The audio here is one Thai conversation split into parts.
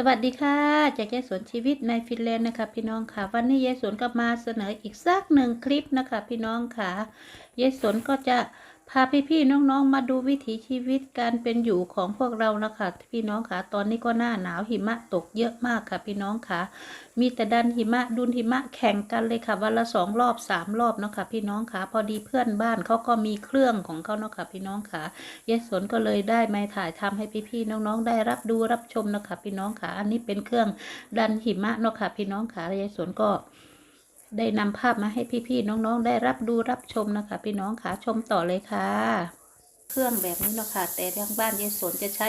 สวัสดีค่ะ จากยายสวนชีวิตในฟินแลนด์นะคะ พี่น้องค่ะ วันนี้ยายสวนก็มาเสนออีกสักหนึ่งคลิปนะคะ พี่น้องค่ะยายสวนก็จะ พาพี่ๆน้องๆมาดูวิถีชีวิตการเป็นอยู่ของพวกเรานะคะ พี่น้องค่ะตอนนี้ก็หน้าหนาวหิมะตกเยอะมากค่ะ พี่น้องค่ะ มีแต่ดันหิมะดุนหิมะแข่งกันเลยค่ะวันละสองรอบสามรอบเนาะค่ะพี่น้องค่ะ พอดีเพื่อนบ้านเขาก็มีเครื่องของเขาเนาะค่ะพี่น้องค่ะยายสนก็เลยได้มาถ่ายทำให้พี่ๆน้องๆได้รับดูรับชมเนาะคะพี่น้องค่ะ อันนี้เป็นเครื่องดันหิมะเนาะค่ะพี่น้องค่ะยายสนก็ ได้นำภาพมาให้พี่ๆน้องๆ ได้รับดูรับชมนะคะ พี่น้องค่ะชมต่อเลยค่ะ เครื่องแบบนี้เนาะค่ะแต่ทางบ้านยายสนจะใช้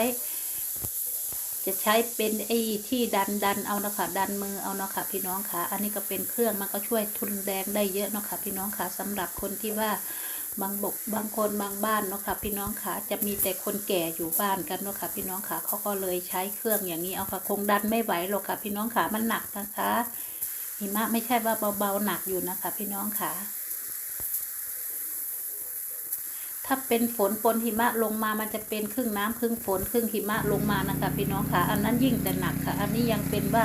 จะใช้เป็นไอ้ที่ดันดันเอานะคะดันมือเอานะคะพี่น้องค่ะ อันนี้ก็เป็นเครื่องมันก็ช่วยทุนแรงได้เยอะเนาะค่ะพี่น้องค่ะสำหรับคนที่ว่าบางบกบางคนบางบ้านเนาะค่ะพี่น้องค่ะจะมีแต่คนแก่อยู่บ้านกันเนาะค่ะพี่น้องค่ะเขาก็เลยใช้เครื่องอย่างนี้เอาค่ะคงดันไม่ไหวหรอกค่ะพี่น้องค่ะมันหนักนะคะ หิมะไม่ใช่ว่าเบาๆหนักอยู่นะคะ พี่น้องค่ะถ้าเป็นฝนปนหิมะลงมามันจะเป็นครึ่งน้ำครึ่งฝนครึ่งหิมะลงมานะคะ พี่น้องค่ะ อันนั้นยิ่งแต่หนักค่ะ อันนี้ยังเป็นว่า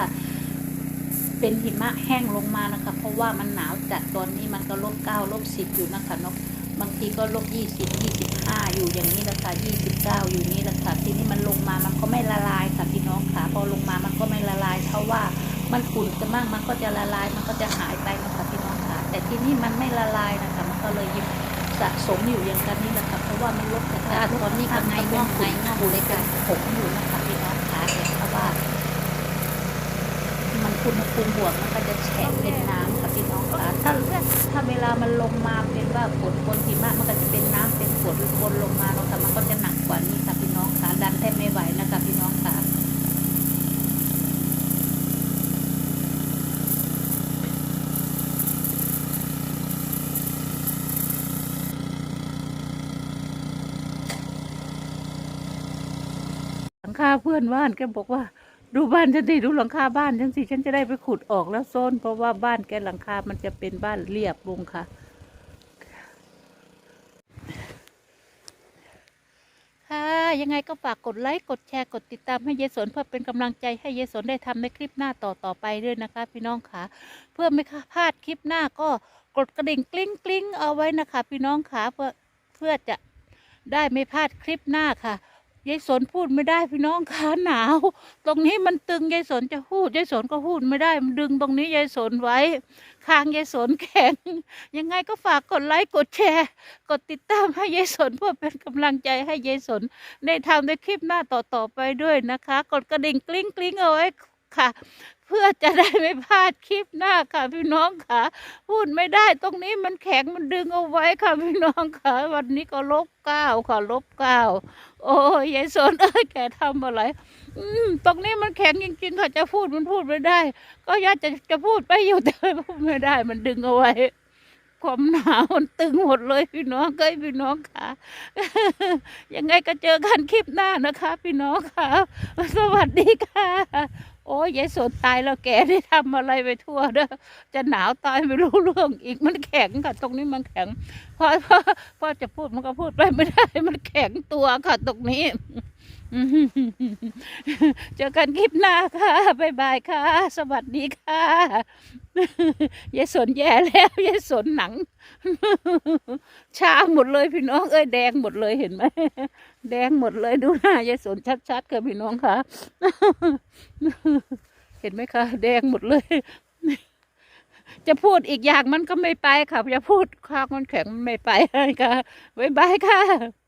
เป็นหิมะแห้งลงมานะคะ เพราะว่ามันหนาวจัดตอนนี้มันก็ลบเก้าลบสิบอยู่นะคะนาะบางทีก็ลบยี่สิบยี่สิบห้าอยู่อย่างนี้แหละค่ะยี่สิบเก้าอยู่นี้แหละค่ะทีนี้มันลงมามันก็ไม่ละลายค่ะพี่น้องค่ะพอลง มันขุ่นจะมากมันก็จะละลาย มันก็จะหายไปนะคะพี่น้องค่ะ แต่ที่นี่มันไม่ละลายนะคะ มันก็เลยยังสะสมอยู่อย่างกันนี่แหละค่ะเพราะว่ามันลดกระจายตอนนี้ก็ไงงอกไงงอกเลยกันผมอยู่นะคะพี่น้องค่ะแต่เพราะว่า มันอุณหภูมิบวกมันก็จะแฉะเป็นน้ำค่ะพี่น้องค่ะถ้าถ้าเวลามันลงมาเป็นว่าฝนบนหิมะมันก็จะเป็นน้ำเป็นฝนบนลงมาเนาะค่ะมันก็จะหนักกว่านี้ค่ะพี่น้องค่ะดันแทบไม่ไหวนะคะพี่น้องค่ะ หลัง คาเพื่อนบ้านแกบอกว่า ดูบ้านฉันสิดูหลังคาบ้านฉันสิฉันจะได้ไปขุดออกแล้วโซนเพราะว่าบ้านแกหลังคา มันจะเป็นบ้านเรียบลงค่ะ ค่ะ ยังไงก็ฝากกดไลค์กดแชร์กดติดตามให้เยสนเพื่อเป็นกำลังใจให้เยายสนได้ทำในคลิปหน้าต่อต่อไปด้วยนะคะ พี่น้องค่ะ เพื่อไม่พลาดคลิปหน้าก็กดกระดิ่งกลิ้งกลิ้งเอาไว้นะคะ พี่น้องค่ะเพื่อเพื่อจะได้ไม่พลาดคลิปหน้าค่ะ ยายสนพูดไม่ได้พี่น้องขาหนาว ตรงนี้มันตึงยายสนจะพูดยายสนก็พูดไม่ได้มันดึงตรงนี้ยายสนไว้คางยายสนแข็ง ยังไงก็ฝากกดไลค์กดแชร์ กดติดตามให้ยายสนเพื่อเป็นกำลังใจให้ยายสนได้ทำในคลิปหน้าต่อๆไปด้วยนะคะ กดกระดิ่งกลิ้งกลิ้งเอาไว้ ค่ะ เพื่อจะได้ไม่พลาดคลิปหน้าค่ะ พี่น้องค่ะ พูดไม่ได้ตรงนี้มันแข็งมันดึงเอาไว้ค่ะพี่น้องค่ะ วันนี้ก็ลบเก้าค่ะลบเก้าโอ้ยยายสนเอ้ยแกทำอะไร อืมตรงนี้มันแข็งจริงๆค่ะจะพูดมันพูดไม่ได้ ก็อยากจะจะพูดไปอยู่แต่พูดไม่ได้ มันดึงเอาไว้ความหนาวมันตึงหมดเลยพี่น้องเอ้ยพี่น้องค่ะ ยังไงก็เจอกันคลิปหน้านะคะ พี่น้องค่ะ สวัสดีค่ะ ยยายสนตายแล้วแกได้ทำอะไรไปทั่วเด้อจะหนาวตายไม่รู้เรื่องอีกมันแข็งค่ะ ตรงนี้มันแข็งพอพอพอจะพูดมันก็พูดไปไม่ได้ มันแข็งตัวค่ะตรงนี้ เจอกันคลิปหน้าค่ะบ๊ายบายค่ะ สวัสดีค่ะยายสนแย่แล้วยายสนหนัง ชาหมดเลยพี่น้องเอ้ยแดงหมดเลยเห็นไหมแดงหมดเลยดูหน้ายายสนชัดๆค่ะพี่น้องค่ะ เห็นไหมคะแดงหมดเลยจะพูดอีกอย่างมันก็ไม่ไปค่ะ จะพูดข้างมันแข็งมันไม่ไปค่ะบ๊ายบายค่ะ